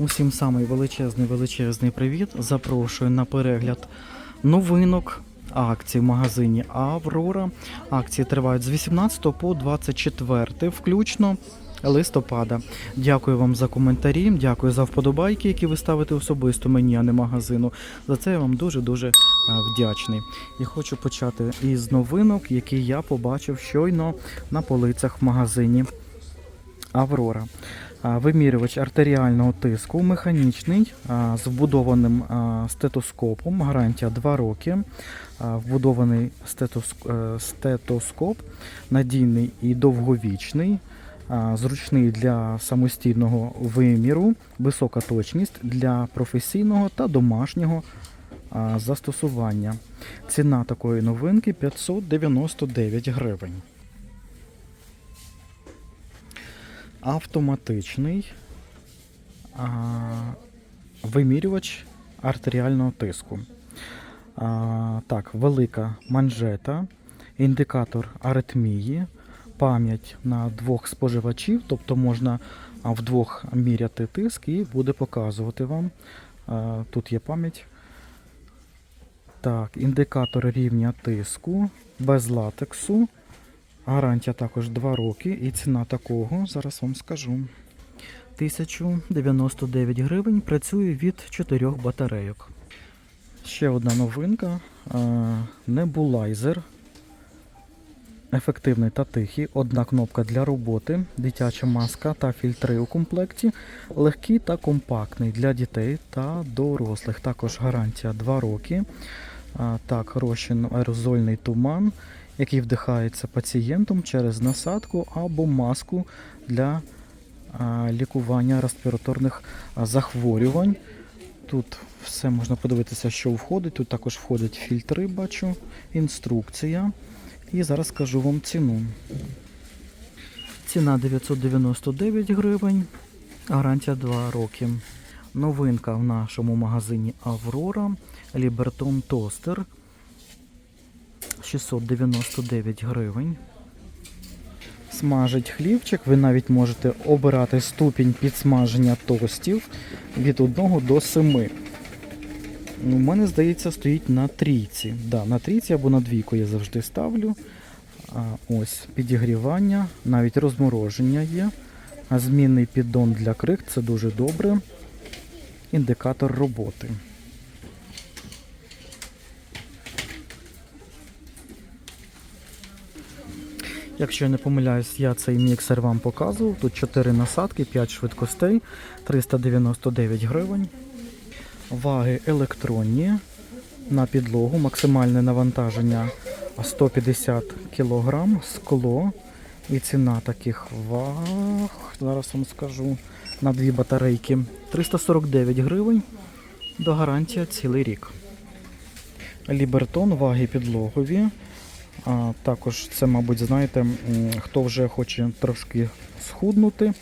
Усім самий величезний величезний привіт. Запрошую на перегляд новинок акцій в магазині Аврора. Акції тривають з 18 по 24 включно листопада. Дякую вам за коментарі, дякую за вподобайки, які ви ставите особисто мені, а не магазину. За це я вам дуже-дуже е, вдячний. І хочу почати із новинок, які я побачив щойно на полицях в магазині Аврора. Вимірювач артеріального тиску, механічний, з вбудованим стетоскопом, гарантія 2 роки. Вбудований е, стетоскоп, надійний і довговічний, зручний для самостійного виміру, висока точність для професійного та домашнього застосування. Ціна такої новинки 599 гривень. Автоматичний а, вимірювач артеріального тиску. А, так, велика манжета, індикатор аритмії, пам'ять на двох споживачів, тобто можна вдвох міряти тиск і буде показувати вам. А, тут є пам'ять. Так, індикатор рівня тиску без латексу. Гарантія також 2 роки і ціна такого, зараз вам скажу. 1099 гривень працює від 4 батарейок. Ще одна новинка. Небулайзер. Ефективний та тихий. Одна кнопка для роботи, дитяча маска та фільтри у комплекті. Легкий та компактний для дітей та дорослих. Також гарантія 2 роки. Так, розчин аерозольний туман який вдихається пацієнтом через насадку або маску для лікування респіраторних захворювань. Тут все можна подивитися, що входить. Тут також входять фільтри, бачу, інструкція. І зараз скажу вам ціну. Ціна 999 гривень, гарантія 2 роки. Новинка в нашому магазині Аврора. Лібертон Тостер 699 гривень. Смажить хлібчик. Ви навіть можете обирати ступінь підсмаження тостів від 1 до 7. У мене, здається, стоїть на трійці. Да, на трійці або на двійку я завжди ставлю. А, ось підігрівання, навіть розмороження є. А змінний піддон для крик це дуже добре. Індикатор роботи. Якщо я не помиляюсь, я цей міксер вам показував. Тут 4 насадки, 5 швидкостей, 399 гривень. Ваги електронні на підлогу, максимальне навантаження 150 кг, скло. І ціна таких ваг, зараз вам скажу, на дві батарейки 349 гривень. До гарантія цілий рік. Лібертон, ваги підлогові. Також це, мабуть, знаєте, хто вже хоче трошки схуднути.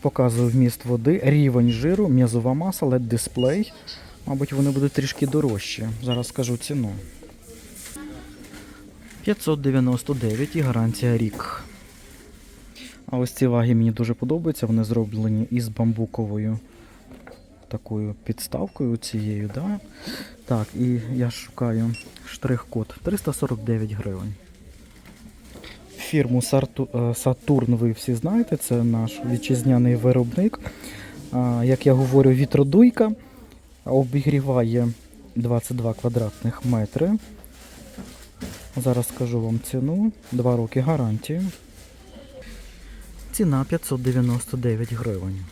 Показую вміст води, рівень жиру, м'язова маса, LED дисплей. Мабуть, вони будуть трішки дорожчі. Зараз скажу ціну. 599 і гарантія рік. А ось ці ваги мені дуже подобаються. Вони зроблені із бамбуковою такою підставкою цією. Да? Так, і я шукаю штрих-код 349 гривень. Фірму е, Сатурн ви всі знаєте, це наш вітчизняний виробник. Як я говорю, вітродуйка обігріває 22 квадратних метри. Зараз скажу вам ціну. 2 роки гарантії. Ціна 599 гривень.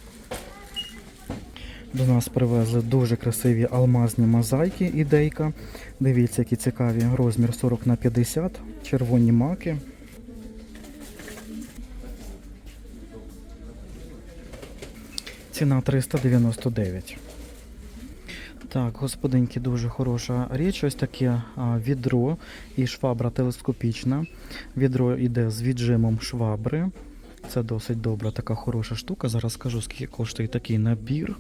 До нас привезли дуже красиві алмазні мозаїки ідейка. Дивіться, які цікаві. Розмір 40 на 50, червоні маки. Ціна 399. Так, господинки, дуже хороша річ. Ось таке відро і швабра телескопічна. Відро йде з віджимом швабри. Це досить добра, така хороша штука. Зараз скажу, скільки коштує такий набір.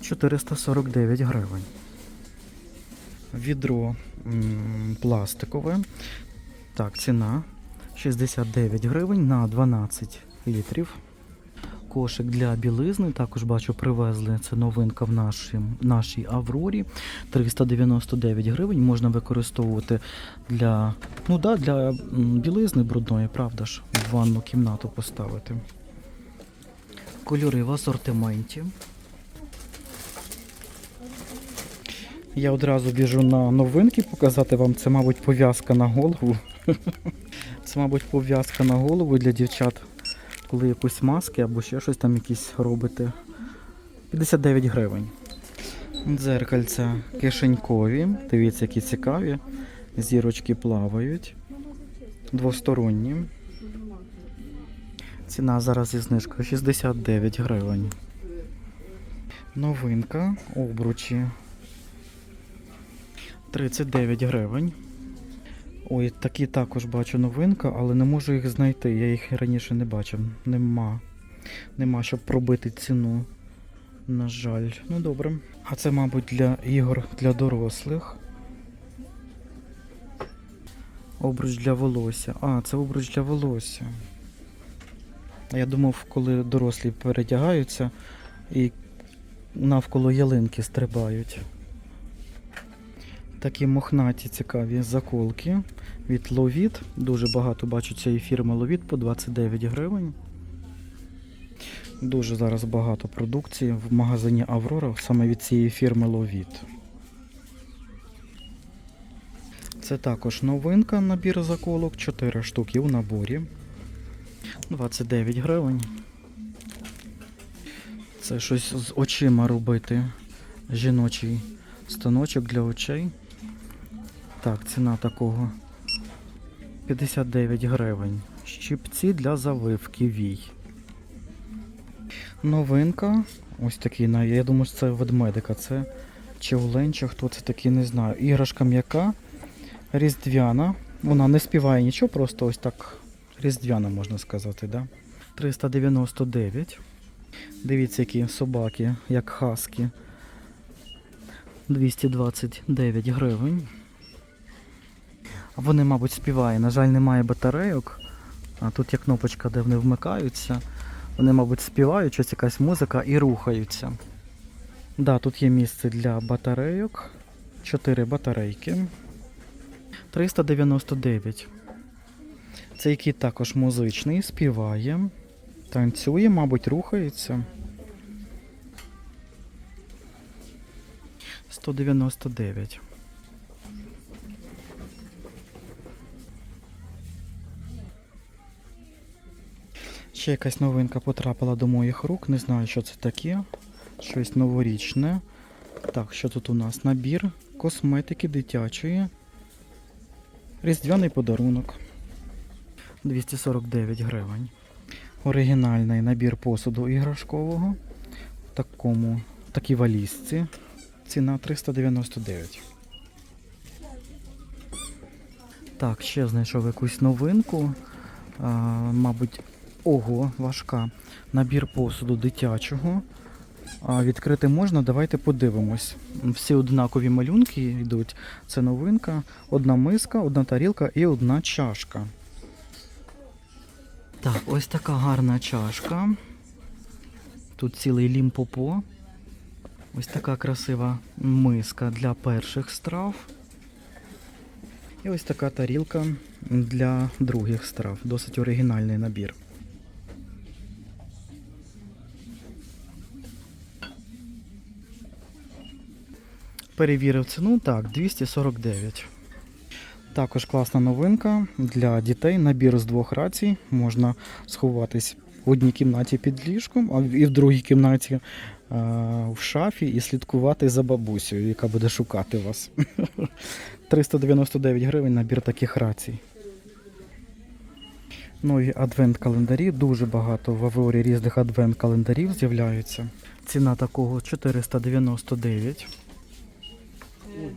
449 гривень. Відро пластикове. Так, ціна 69 гривень на 12 літрів. Кошик для білизни, також бачу, привезли. Це новинка в нашій, нашій Аврорі. 399 гривень. Можна використовувати для, ну да, для білизни брудної, правда ж, в ванну кімнату поставити. Кольори в асортименті. Я одразу біжу на новинки показати вам. Це, мабуть, пов'язка на голову. Це, мабуть, пов'язка на голову для дівчат, коли якусь маски або ще щось там якісь робите. 59 гривень. Дзеркальця кишенькові. Дивіться, які цікаві. Зірочки плавають. Двосторонні. Ціна зараз зі знижкою 69 гривень. Новинка обручі 39 гривень. Ой, такі також бачу новинка, але не можу їх знайти. Я їх раніше не бачив. Нема. Нема, щоб пробити ціну. На жаль. Ну добре. А це, мабуть, для ігор для дорослих. Обруч для волосся. А, це обруч для волосся. Я думав, коли дорослі передягаються і навколо ялинки стрибають. Такі мохнаті цікаві заколки від Ловіт. Дуже багато бачу цієї фірми Ловіт по 29 гривень. Дуже зараз багато продукції в магазині Аврора саме від цієї фірми Ловіт. Це також новинка, набір заколок, 4 штуки у наборі. 29 гривень. Це щось з очима робити. Жіночий станочок для очей. Так, ціна такого 59 гривень. Щипці для завивки вій. Новинка. Ось такий, я думаю, що це ведмедика. Це чи олень, чи хто це такий, не знаю. Іграшка м'яка, різдвяна. Вона не співає нічого, просто ось так різдвяна, можна сказати, да? 399. Дивіться, які собаки, як хаски. 229 гривень. Вони, мабуть, співають. На жаль, немає батарейок. А тут є кнопочка, де вони вмикаються. Вони, мабуть, співають, щось якась музика і рухаються. Да, тут є місце для батарейок. 4 батарейки. 399. Цей кіт також музичний, співає, танцює, мабуть, рухається. 199. Ще якась новинка потрапила до моїх рук. Не знаю, що це таке. Щось новорічне. Так, що тут у нас? Набір косметики дитячої. Різдвяний подарунок. 249 гривень. Оригінальний набір посуду іграшкового. В такому, в такій валізці. Ціна 399. Так, ще знайшов якусь новинку. А, мабуть, ого, важка. Набір посуду дитячого. А, відкрити можна, давайте подивимось. Всі однакові малюнки йдуть. Це новинка. Одна миска, одна тарілка і одна чашка. Так, ось така гарна чашка. Тут цілий лімпопо. Ось така красива миска для перших страв. І ось така тарілка для других страв. Досить оригінальний набір. Перевірив ціну, так, 249. Також класна новинка для дітей. Набір з двох рацій. Можна сховатись в одній кімнаті під ліжком, а і в другій кімнаті е, в шафі і слідкувати за бабусею, яка буде шукати вас. 399 гривень набір таких рацій. Нові адвент-календарі. Дуже багато в Аврорі різних адвент-календарів з'являються. Ціна такого 499.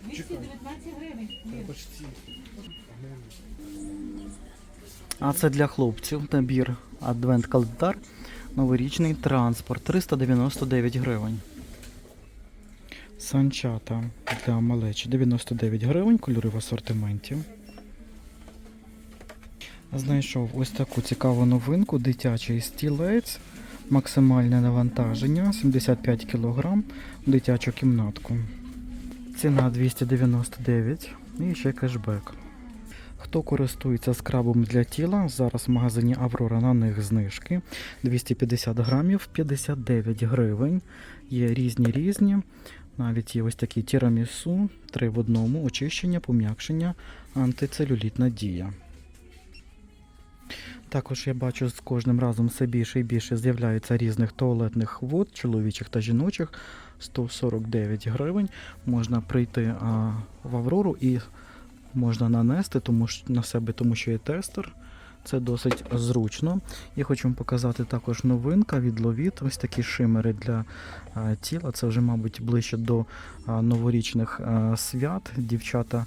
219 гривень. А це для хлопців набір адвент-календар. Новорічний транспорт 399 гривень. Санчата для малечі 99 гривень, кольори в асортименті. Знайшов ось таку цікаву новинку, дитячий стілець. Максимальне навантаження 75 кг в дитячу кімнатку. Ціна 299 і ще кешбек. Хто користується скрабом для тіла, зараз в магазині Аврора на них знижки 250 грамів 59 гривень. Є різні різні. Навіть є ось такі тірамісу, 3 в одному, очищення, пом'якшення, антицелюлітна дія. Також я бачу з кожним разом все більше і більше з'являється різних туалетних вод, чоловічих та жіночих. 149 гривень. Можна прийти а, в Аврору і можна нанести тому, на себе, тому що є тестер. Це досить зручно. Я хочу вам показати також новинка від Ловіт. Ось такі шимери для тіла. Це вже, мабуть, ближче до новорічних свят. Дівчата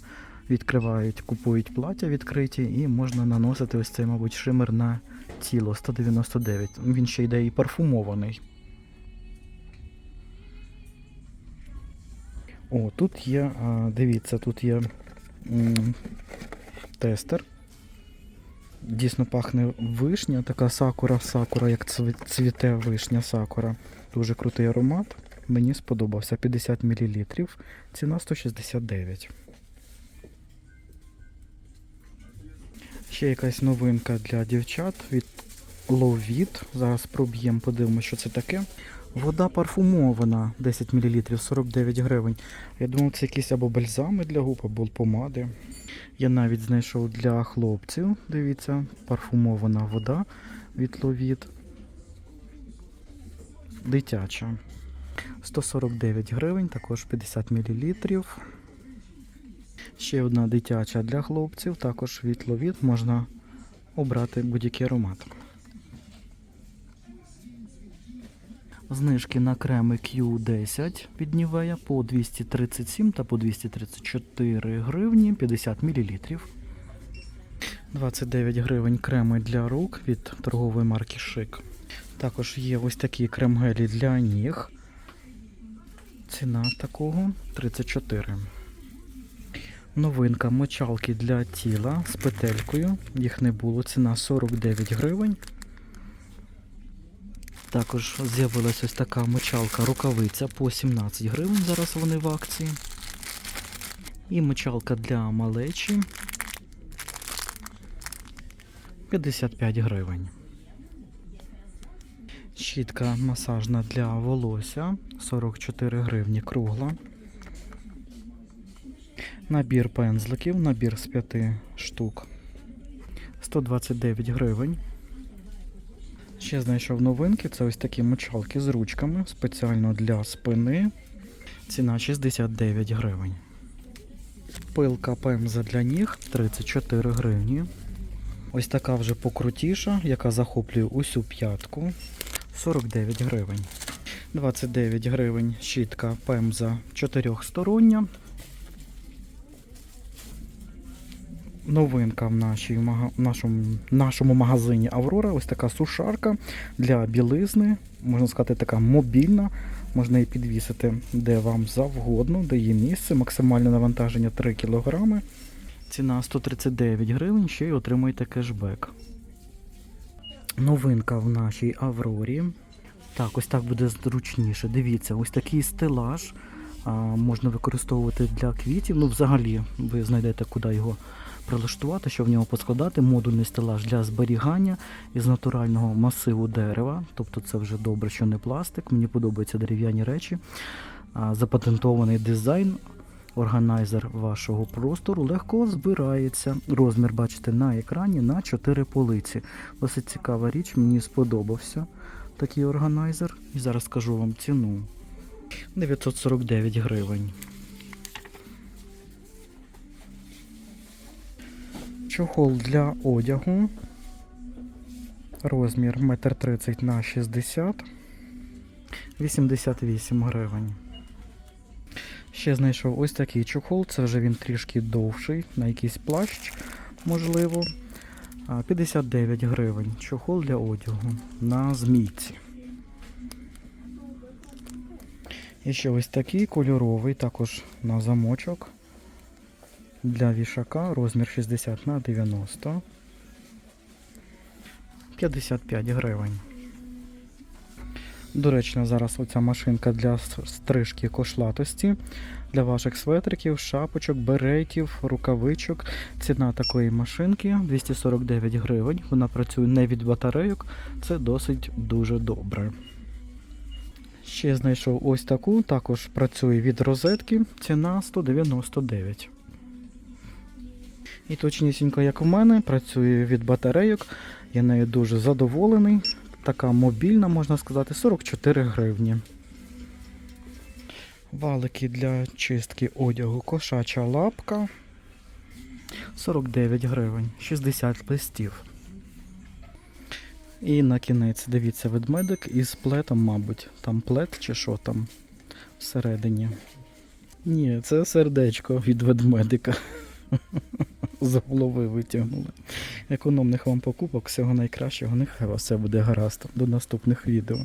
відкривають, купують плаття відкриті і можна наносити ось цей, мабуть, шимер на тіло 199. Він ще йде і парфумований. О, тут є, дивіться, тут є тестер. Дійсно пахне вишня, така сакура, сакура, як цвіте вишня сакура. Дуже крутий аромат. Мені сподобався 50 мл, ціна 169. Ще якась новинка для дівчат від Ловіт. Зараз проб'ємо, подивимося, що це таке. Вода парфумована 10 мл 49 гривень. Я думав, це якісь або бальзами для губ, або помади. Я навіть знайшов для хлопців. Дивіться, парфумована вода від Ловіт. Дитяча. 149 гривень, також 50 мл. Ще одна дитяча для хлопців, також від Ловіт можна обрати будь-який аромат. Знижки на креми Q10 від Нівея по 237 та по 234 гривні 50 мл. 29 гривень креми для рук від торгової марки Шик. Також є ось такі крем-гелі для ніг. Ціна такого 34. Новинка мочалки для тіла з петелькою. Їх не було. Ціна 49 гривень. Також з'явилася ось така мочалка рукавиця по 17 гривень. Зараз вони в акції. І мочалка для малечі 55 гривень. Щітка масажна для волосся 44 гривні кругла. Набір пензликів, набір з 5 штук 129 гривень. Ще знайшов новинки. Це ось такі мочалки з ручками, спеціально для спини. Ціна 69 гривень. Пилка пемза для ніг 34 гривні. Ось така вже покрутіша, яка захоплює усю п'ятку. 49 гривень. 29 гривень щітка пемза чотирьохстороння. Новинка в, нашій, в нашому, нашому магазині Аврора. Ось така сушарка для білизни. Можна сказати, така мобільна. Можна її підвісити де вам завгодно, де є місце. Максимальне навантаження 3 кг. Ціна 139 гривень, ще й отримуєте кешбек. Новинка в нашій Аврорі. Так, ось так буде зручніше. Дивіться, ось такий стелаж а, можна використовувати для квітів. Ну, взагалі, ви знайдете, куди його прилаштувати, що в нього поскладати. Модульний стелаж для зберігання із натурального масиву дерева. Тобто це вже добре, що не пластик. Мені подобаються дерев'яні речі. Запатентований дизайн. Органайзер вашого простору легко збирається. Розмір бачите на екрані на 4 полиці. Досить цікава річ, мені сподобався такий органайзер. І зараз скажу вам ціну. 949 гривень. Чохол для одягу. Розмір 1,30 на 60 88 гривень. Ще знайшов ось такий чохол, це вже він трішки довший, на якийсь плащ, можливо. 59 гривень. Чохол для одягу на змійці. І ще ось такий кольоровий, також на замочок. Для вішака розмір 60 на 90. 55 гривень. Доречно зараз оця машинка для стрижки кошлатості, для ваших светриків, шапочок, беретів, рукавичок. Ціна такої машинки 249 гривень. Вона працює не від батарейок, це досить дуже добре. Ще знайшов ось таку, також працює від розетки, ціна 199. І точнісінько, як у мене, працює від батарейок. Я нею дуже задоволений. Така мобільна, можна сказати, 44 гривні. Валики для чистки одягу кошача лапка 49 гривень, 60 листів. І на кінець, дивіться, ведмедик із плетом, мабуть. Там плет чи що там всередині. Ні, це сердечко від ведмедика. З голови витягнули. Економних вам покупок, всього найкращого. Нехай у вас все буде гаразд. До наступних відео.